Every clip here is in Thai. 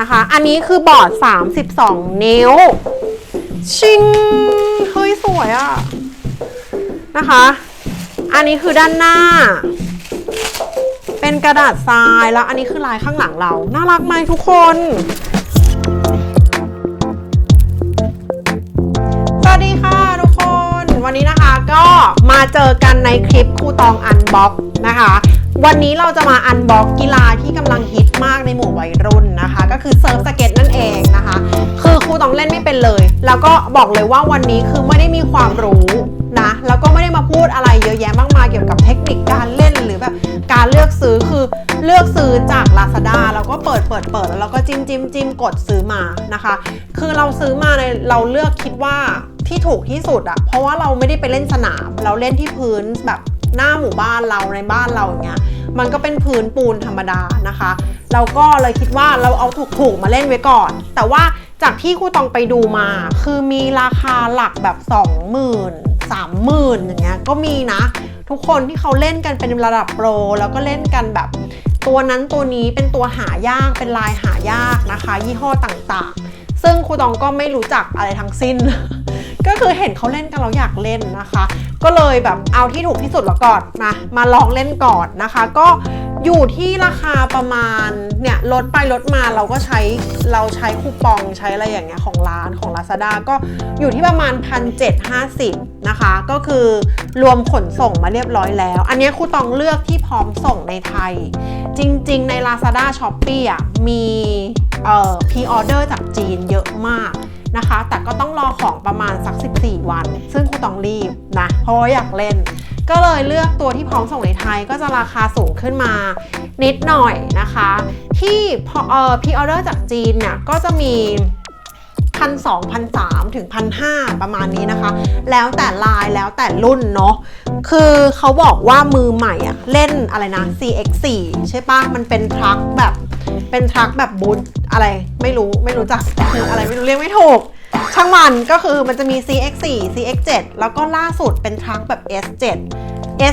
นะคะ อันนี้คือบอร์ด 32 นิ้ว ชิง เฮ้ย สวยอะนะคะ อันนี้คือด้านหน้า เป็นกระดาษทรายแล้ว อันนี้คือลายข้างหลังเรา น่ารักไหมทุกคน สวัสดีค่ะทุกคน วันนี้นะคะก็มาเจอกันในคลิปครูตองอันบ็อกนะคะ วันนี้เราจะมาอันบ็อกกีฬาที่กำลังฮิตมากในหมู่วัยรุ่นนะคะ ก็คือเซิร์ฟสเก็ตนั่นเองนะคะ คือครูต้องเล่นไม่เป็นเลย แล้วก็บอกเลยว่าวันนี้คือไม่ได้มีความรู้นะแล้วก็ไม่ได้มาพูดอะไรเยอะแยะมากมายเกี่ยวกับเทคนิคการเล่นหรือแบบการเลือกซื้อคือเลือกซื้อจาก Lazada แล้วก็เปิดเปิดเปิดแล้วเราก็จิ้มจิ้มจิ้มกดซื้อมานะคะ คือเราซื้อมาในเราเลือกคิดว่าที่ถูกที่สุดอะเพราะว่าเราไม่ได้ไปเล่นสนาม เราเล่นที่พื้นแบบ หน้าหมู่บ้านเราในบ้านเราอย่างเงี้ยมันก็เป็นพื้นปูนธรรมดานะคะ เราก็เลยคิดว่าเราเอาถูกๆมาเล่นไว้ก่อน แต่ว่าจากที่ครูตองไปดูมา คือมีราคาหลักแบบ 20,000 30,000อย่างเงี้ยก็มีนะ ทุกคนที่เขาเล่นกันเป็นระดับโปร แล้วก็เล่นกันแบบ ตัวนั้นตัวนี้เป็นตัวหายากเป็นลายหายากนะคะ ยี่ห้อต่างๆ ซึ่งครูตองก็ไม่รู้จักอะไรทั้งสิ้น ก็คือเห็นเขาเล่นกันเราอยากเล่นนะคะ ก็เลยแบบเอาที่ถูกที่สุดแล้วก่อนนะมาลองเล่นก่อนนะคะ ก็อยู่ที่ราคาประมาณเนี่ยลดไปลดมาเราก็ใช้เราใช้คูปองใช้อะไรอย่างเงี้ยของร้านของ Lazada ก็อยู่ที่ประมาณ 1,750 นะคะ ก็คือรวมขนส่งมาเรียบร้อยแล้ว อันนี้ครูตองเลือกที่พร้อมส่งในไทย จริงๆ ใน Lazada s h o p e e อะมีเอ่อพรีออเดอร์จากจีนเยอะมาก นะคะ แต่ก็ต้องรอของประมาณสัก 14 วัน ซึ่งครูต้องรีบนะเพราะว่าอยากเล่น ก็เลยเลือกตัวที่พร้อมส่งในไทยก็จะราคาสูงขึ้นมานิดหน่อยนะคะ ที่พอเอ่อพรีออเดอร์จากจีนเนี่ยก็จะมี พันสองพันสามถึงพันห้าประมาณนี้นะคะ แล้วแต่ลายแล้วแต่รุ่นเนาะคือเขาบอกว่ามือใหม่อะเล่นอะไรนะ CX4 ใช่ปะมันเป็นทรัคแบบเป็นทรัคแบบบูทอะไรไม่รู้ไม่รู้จักคืออะไรไม่รู้เรียกไม่ถูกช่างมันก็คือมันจะมี CX4 CX7 แล้วก็ล่าสุดเป็นทรัคแบบ S7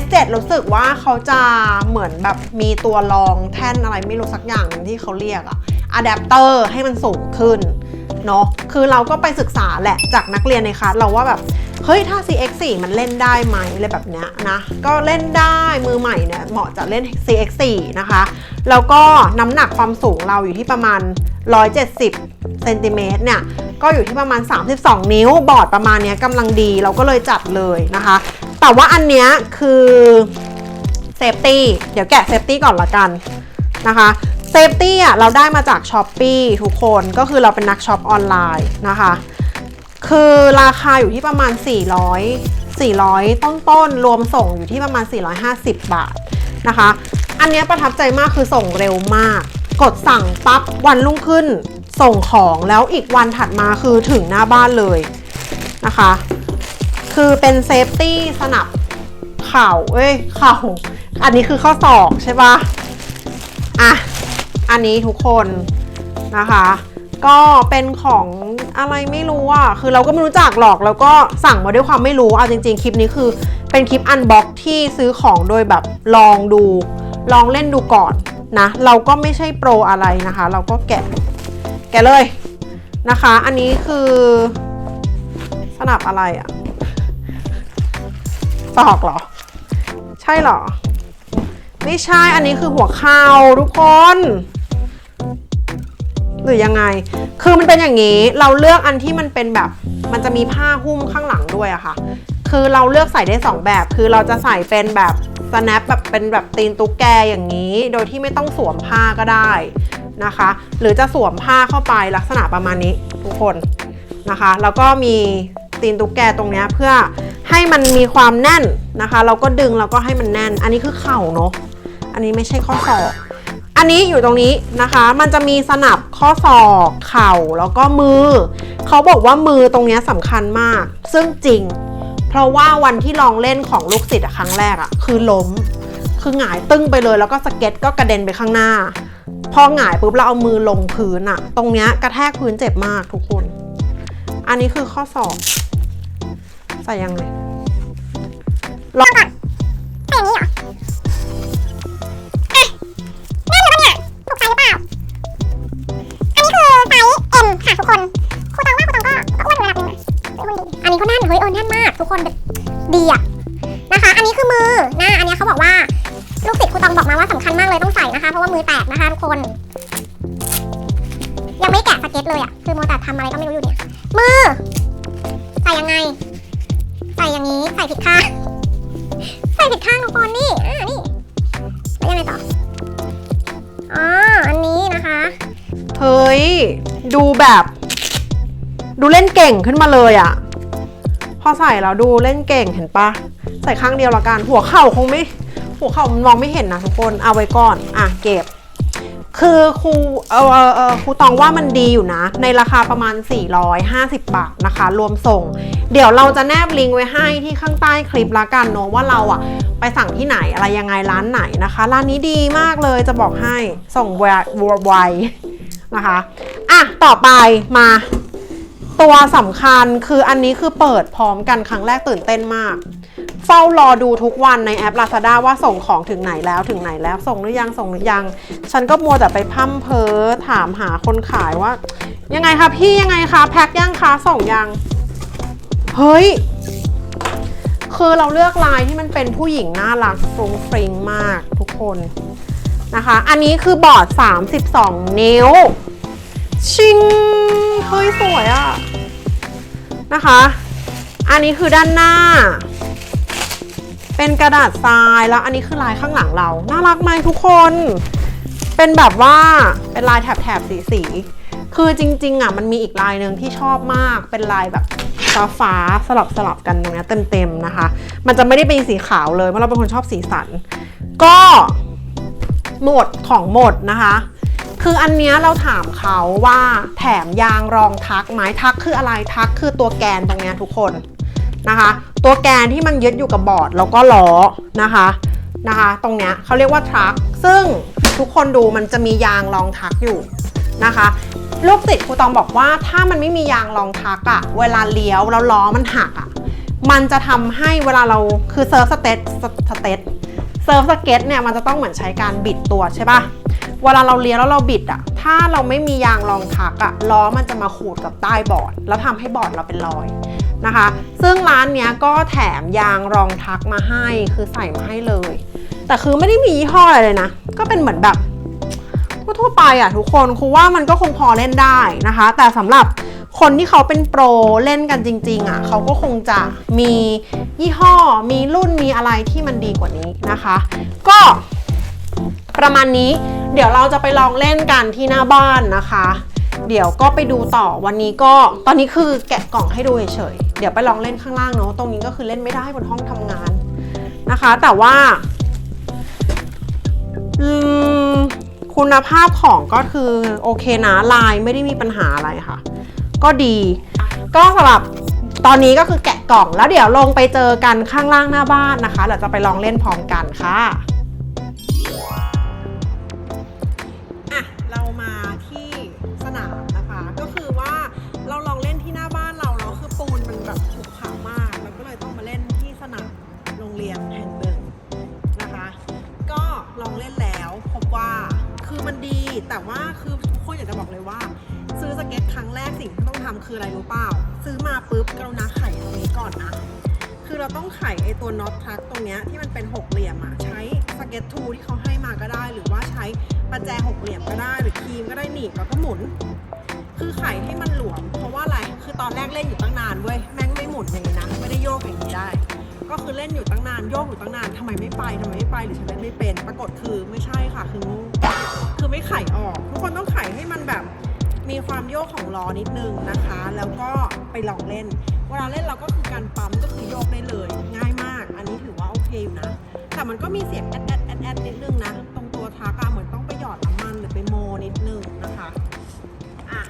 S7 รู้สึกว่าเขาจะเหมือนแบบมีตัวรองแท่นอะไรไม่รู้สักอย่างหนึ่งที่เขาเรียกอะอะแดปเตอร์ให้มันสูงขึ้น เนาะคือเราก็ไปศึกษาแหละจากนักเรียนในคลาสเราว่าแบบ เฮ้ย ถ้า CX4 มันเล่นได้ไหมอะไรแบบเนี้ยนะ ก็เล่นได้มือใหม่เนี่ยเหมาะจะเล่น CX4 นะคะ แล้วก็น้ำหนักความสูงเราอยู่ที่ประมาณ 170เซนติเมตรเนี่ยก็อยู่ที่ประมาณ 32 นิ้ว บอร์ดประมาณเนี้ยกำลังดีเราก็เลยจัดเลยนะคะ แต่ว่าอันเนี้ยคือเซฟตี้เดี๋ยวแกะเซฟตี้ก่อนละกันนะคะ เซฟตี้อะเราได้มาจาก s h อ p e e ทุกคนก็คือเราเป็นนักช็อปออนไลน์นะคะ คือราคาอยู่ที่ประมาณ 400 400 ต้นๆรวมส่งอยู่ที่ประมาณ 450 บาทนะคะ อันนี้ประทับใจมากคือส่งเร็วมาก กดสั่งปั๊บวันรุ่งขึ้นส่งของแล้วอีกวันถัดมาคือถึงหน้าบ้านเลยนะคะ คือเป็นเซฟตี้สนับเข่าเอ้ยเข่าอันนี้คือข้อศอกใช่ปะ อันนี้ทุกคนนะคะ ก็เป็นของอะไรไม่รู้อะคือเราก็ไม่รู้จักหรอกแล้วก็สั่งมาด้วยความไม่รู้เอาจริง ๆ คลิปนี้คือเป็นคลิปอันบ็อกที่ซื้อของโดยแบบลองดู ลองเล่นดูก่อนนะ เราก็ไม่ใช่โปรอะไรนะคะ เราก็แกะ แกะเลยนะคะ อันนี้คือสนับอะไรอะตอกเหรอ ใช่เหรอ ไม่ใช่ อันนี้คือหัวเข่าทุกคน หรือยังไง คือมันเป็นอย่างนี้ เราเลือกอันที่มันเป็นแบบ มันจะมีผ้าหุ้มข้างหลังด้วยอะค่ะ คือเราเลือกใส่ได้ 2 แบบ คือเราจะใส่เป็นแบบ snap แบบเป็นแบบตีนตุ๊กแกอย่างนี้ โดยที่ไม่ต้องสวมผ้าก็ได้นะคะ หรือจะสวมผ้าเข้าไปลักษณะประมาณนี้ทุกคนนะคะ แล้วก็มีตีนตุ๊กแกตรงนี้เพื่อให้มันมีความแน่นนะคะ เราก็ดึงแล้วก็ให้มันแน่น อันนี้คือเข่าเนาะ อันนี้ไม่ใช่ข้อศอก อันนี้อยู่ตรงนี้นะคะ มันจะมีสนับข้อศอกเข่าแล้วก็มือ เขาบอกว่ามือตรงนี้สำคัญมาก ซึ่งจริง เพราะว่าวันที่ลองเล่นของลูกศิษย์ครั้งแรกอะคือล้ม คือหงายตึ้งไปเลยแล้วก็สเก็ตก็กระเด็นไปข้างหน้า พอหงายปุ๊บเราเอามือลงพื้นอะตรงนี้กระแทกพื้นเจ็บมากทุกคน อันนี้คือข้อศอกใส่ยังไง ทุกคนครูตังว่าครูตังก็ก็อ้วนอยู่ระดับหนึงนะอ้วนดีอันนี้ก็แน่นเฮ้ยเออแน่นมาก ทุกคนแบบดีอะนะคะ อันนี้คือมือนะอันนี้เขาบอกว่าลูกศิษย์ครูตังบอกมาว่าสำคัญมากเลยต้องใส่นะคะ เพราะว่ามือแตกนะคะทุกคน ยังไม่แกะสเก็ตเลยอะคือโมวแต่ทำอะไรก็ไม่รู้อยู่เนี่ย มือ ใส่ยังไง ใส่อย่างนี้ใส่ผิดข้าง ใส่ผิดข้างทุกคนนี่อ่านี่แล้วยังไงต่ออ๋ออันนี้นะคะ เฮ้ย ดูแบบ ดูเล่นเก่งขึ้นมาเลยอะพอใส่แล้วดูเล่นเก่งเห็นปะใส่ข้างเดียวละกัน หัวเข่าคงไม่ หัวเข่ามันมองไม่เห็นนะทุกคนเอาไว้ก่อนอะเก็บ คือครูเออเออเออครูตองว่ามันดีอยู่นะ ในราคาประมาณ 450 บาทนะคะ รวมส่ง เดี๋ยวเราจะแนบลิงก์ไว้ให้ที่ข้างใต้คลิปละกันเนอะว่าเราอะไปสั่งที่ไหนอะไรยังไงร้านไหนนะคะ ร้านนี้ดีมากเลยจะบอกให้ส่งไวไว นะคะอะต่อไปมาตัวสำคัญคืออันนี้คือเปิดพร้อมกันครั้งแรกตื่นเต้นมาก เฝ้ารอดูทุกวันในแอป Lazada ว่าส่งของถึงไหนแล้วถึงไหนแล้วส่งหรือยังส่งหรือยัง ฉันก็มัวแต่ไปพร่ำเพอถามหาคนขายว่า ยังไงคะพี่ยังไงคะแพ็คยังคะส่งยัง เฮ้ย คือเราเลือกลายที่มันเป็นผู้หญิงน่ารักฟรุ้งฟริงมากทุกคน นะคะ อันนี้คือบอร์ด 32 นิ้ว ชิง เฮ้ย สวยอะนะคะ อันนี้คือด้านหน้า เป็นกระดาษทรายแล้วอันนี้คือลายข้างหลังเรา น่ารักไหมทุกคน เป็นแบบว่าเป็นลายแถบๆสีสีๆคือจริงๆอะมันมีอีกลายหนึ่งที่ชอบมากเป็นลายแบบฟ้าฟ้าสลับสลับกันตรงเนี้ยเต็มๆนะคะ มันจะไม่ได้เป็นสีขาวเลยเพราะเราเป็นคนชอบสีสัน ก็ หมดของหมดนะคะ คืออันเนี้ยเราถามเขาว่าแถมยางรองทักไหมทักคืออะไรทักคือตัวแกนตรงเนี้ยทุกคนนะคะ ตัวแกนที่มันยึดอยู่กับบอร์ดแล้วก็ล้อนะคะนะคะ ตรงเนี้ยเขาเรียกว่าทักซึ่งทุกคนดูมันจะมียางรองทักอยู่นะคะลูกติดครูตองบอกว่าถ้ามันไม่มียางรองทักอะเวลาเลี้ยวแล้วล้อมันหักอะ มันจะทำให้เวลาเราคือเซิร์ฟสเตตสเตตเซิร์ฟสเก็ตเนี่ยมันจะต้องเหมือนใช้การบิดตัวใช่ปะเวลาเราเลี้ยแล้วเราบิดอะถ้าเราไม่มียางรองทักอะล้อมันจะมาขูดกับใต้บอร์ด แล้วทำให้บอร์ดเราเป็นรอยนะคะ ซึ่งร้านเนี้ยก็แถมยางรองทักมาให้คือใส่มาให้เลย แต่คือไม่ได้มียี่ห้ออะไรเลยนะ ก็เป็นเหมือนแบบทั่วไปอะทุกคนครูว่ามันก็คงพอเล่นได้นะคะ แต่สำหรับ คนที่เขาเป็นโปรเล่นกันจริงๆอะเขาก็คงจะมียี่ห้อ มีรุ่นมีอะไรที่มันดีกว่านี้นะคะ ก็ประมาณนี้เดี๋ยวเราจะไปลองเล่นกันที่หน้าบ้านนะคะ เดี๋ยวก็ไปดูต่อวันนี้ก็ตอนนี้คือแกะกล่องให้ดูเฉยๆเดี๋ยวไปลองเล่นข้างล่างเนาะตรงนี้ก็คือเล่นไม่ได้บนห้องทำงานนะคะ แต่ว่าคุณภาพของก็คือโอเคนะลายไม่ได้มีปัญหาอะไรค่ะ ก็ดี ก็สำหรับตอนนี้ก็คือแกะกล่องแล้วเดี๋ยวลงไปเจอกันข้างล่างหน้าบ้านนะคะเดี๋ยวจะไปลองเล่นพร้อมกันค่ะอะเรามาที่สนามนะคะ ก็คือว่าเราลองเล่นที่หน้าบ้านเราแล้วคือปูนมันแบบขรุขระมากเราก็เลยต้องมาเล่นที่สนามโรงเรียนแห่งหนึ่งนะคะ ก็ลองเล่นแล้วพบว่าคือมันดีแต่ว่าคือ คืออะไรรู้เปล่า ซื้อมาปุ๊บกรุณาไขตรงนี้ก่อนนะ คือเราต้องไขไอตัวน็อตทักตรงเนี้ยที่มันเป็นหกเหลี่ยมอะใช้สเก็ตทูที่เขาให้มาก็ได้ หรือว่าใช้ประแจหกเหลี่ยมก็ได้ หรือครีมก็ได้หนีบแล้วก็หมุน คือไขให้มันหลวม เพราะว่าอะไร คือตอนแรกเล่นอยู่ตั้งนานเว้ย แม่งไม่หมุนอย่างนี้นะ ไม่ได้โยกอย่างนี้ได้ ก็คือเล่นอยู่ตั้งนานโยกอยู่ตั้งนานทำไมไม่ไปทำไมไม่ไปหรือฉันเล่นไม่เป็น ปรากฏคือไม่ใช่ค่ะ คืองูคือไม่ไขออก ทุกคนต้องไขให้มันแบบ มีความโยกของล้อนิดนึงนะคะ แล้วก็ไปลองเล่น เวลาเล่นเราก็คือการปั๊มก็คือโยกได้เลย ง่ายมาก อันนี้ถือว่าโอเคอยู่นะ แต่มันก็มีเสียงแอดแอดแอดแอดนิดนึงนะ ตรงตัวทากาเหมือนต้องไปหยอดน้ำมันหรือไปโมนิดนึงนะคะอะ